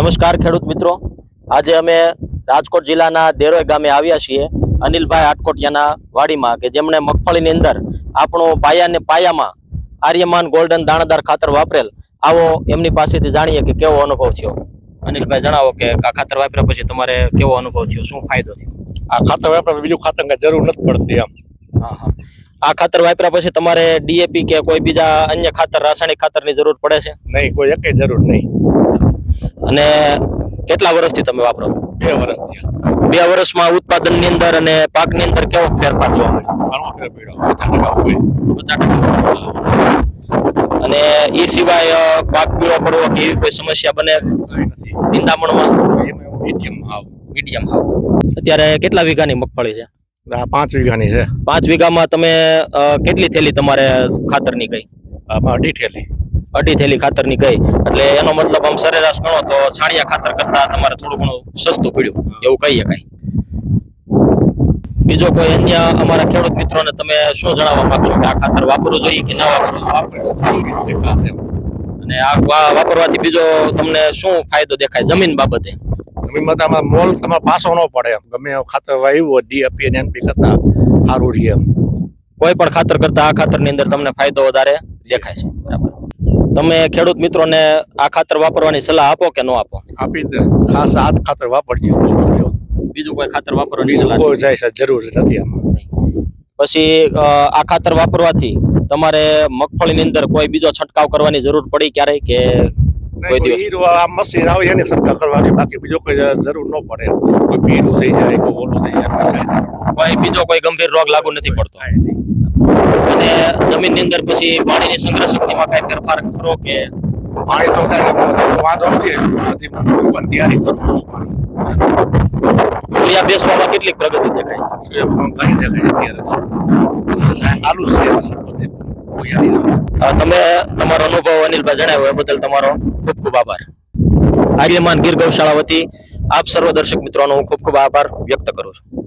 નમસ્કાર ખેડૂત મિત્રો. આજે અમે રાજકોટ જિલ્લાના દેરોય ગામે આવ્યા છીએ અનિલભાઈ આટકોટિયાના વાડીમાં કે જેમણે મગફળીની અંદર આપણું પાયાને પાયામાં આર્યમાન ગોલ્ડન દાણાદાર ખાતર વાપરેલ. આવો એમની પાસેથી જાણીએ કે કેવો અનુભવ થયો. અનિલભાઈ જણાવો કે આ ખાતર વાપર્યા પછી તમારે કેવો અનુભવ થયો? શું ફાયદો થયો? આ ખાતર વાપરે બીજું ખાતર જરૂર નથી પડતી એમ. હા હા. આ ખાતર વાપર્યા પછી તમારે ડીએપી કે કોઈ બીજા અન્ય ખાતર રાસાયણિક ખાતરની જરૂર પડે છે? નહીં કોઈ એકે જરૂર નહીં. અને કેટલા વર્ષથી તમે વાપરો? બે વર્ષથી બે વર્ષમાં ઉત્પાદનની અંદર અને પાકની અંદર કેવો ફેરફાર જોવા મળ્યો? અને એ સિવાય પાક પીળો પડવો કે એવી કોઈ સમસ્યા બને નથી. નિંદામણમાં? મીડિયમ આવ મીડિયમ અત્યારે કેટલા વીઘાની મગફળી છે? પાંચ વીઘાની છે. પાંચ વીઘામાં તમે કેટલી થેલી તમારે ખાતરની આમાં અઢી ઠેલી અઢી થેલી ખાતરની ગઈ. એટલે એનો મતલબ આમ સરેરાશ ગણો તો છાણિયા ખાતર કરતા તમારે થોડું ઘણું સસ્તું પડ્યું. એવું કહી શકાય. બીજો કોઈ અન્ય અમારા ખેડૂત મિત્રોને તમે શું જણાવવા માંગશો કે આ ખાતર વાપરવું જોઈએ કે ના વાપરવું અને આ વાપરવાથી બીજો તમને શું ફાયદો દેખાય જમીન બાબતે? જમીનમાં તો આમાં મોલ તમારે પાસો ન પડે એમ. ગમે ખાતર વાવ્યું હોય ડીએપી અને એનપી કરતા સારું રહે એમ. કોઈ પણ ખાતર કરતા આ ખાતરની અંદર તમને ફાયદો વધારે દેખાય છે. બરાબર. તમે ખેડૂત મિત્રોને આ ખાતર વાપરવાની સલાહ આપો કે ન આપો? આપી દે. ખાસ આ ખાતર વાપરજો. બીજું કોઈ ખાતર વાપરવાની બીજું કોઈ જાય જરૂર નથી આમાં. પછી આ ખાતર વાપરવાથી તમારે મગફળીની અંદર કોઈ બીજો છંટકાવ કરવાની જરૂર પડી ક્યારેય કે કોઈ દિવસ? આ મશીન આવે એને છંટકાવ કરવાની બાકી બીજો કોઈ જરૂર ન પડે. કોઈ પીરું થઈ જાય કોઈ ઓલું થઈ જાય કોઈ બીજો કોઈ ગંભીર રોગ લાગુ નથી પડતો? જમીનની અંદર પછી પાણીની સંગ્રહ શક્તિમાં કઈ ફેરફાર કરો કે? પાણી તો કઈ વાંધો નથી. તૈયારી કરું છું. બેસવામાં કેટલીક પ્રગતિ દેખાય? ઘણી દેખાય અત્યારે આલુ છે તમે તમારો અનુભવ અનિલભાઈ જણાવ્યો એ બદલ તમારો ખૂબ ખૂબ આભાર. આર્યમાન ગીર ગૌશાળા વતી આપ સર્વ દર્શક મિત્રોનો હું ખૂબ ખૂબ આભાર વ્યક્ત કરું છું.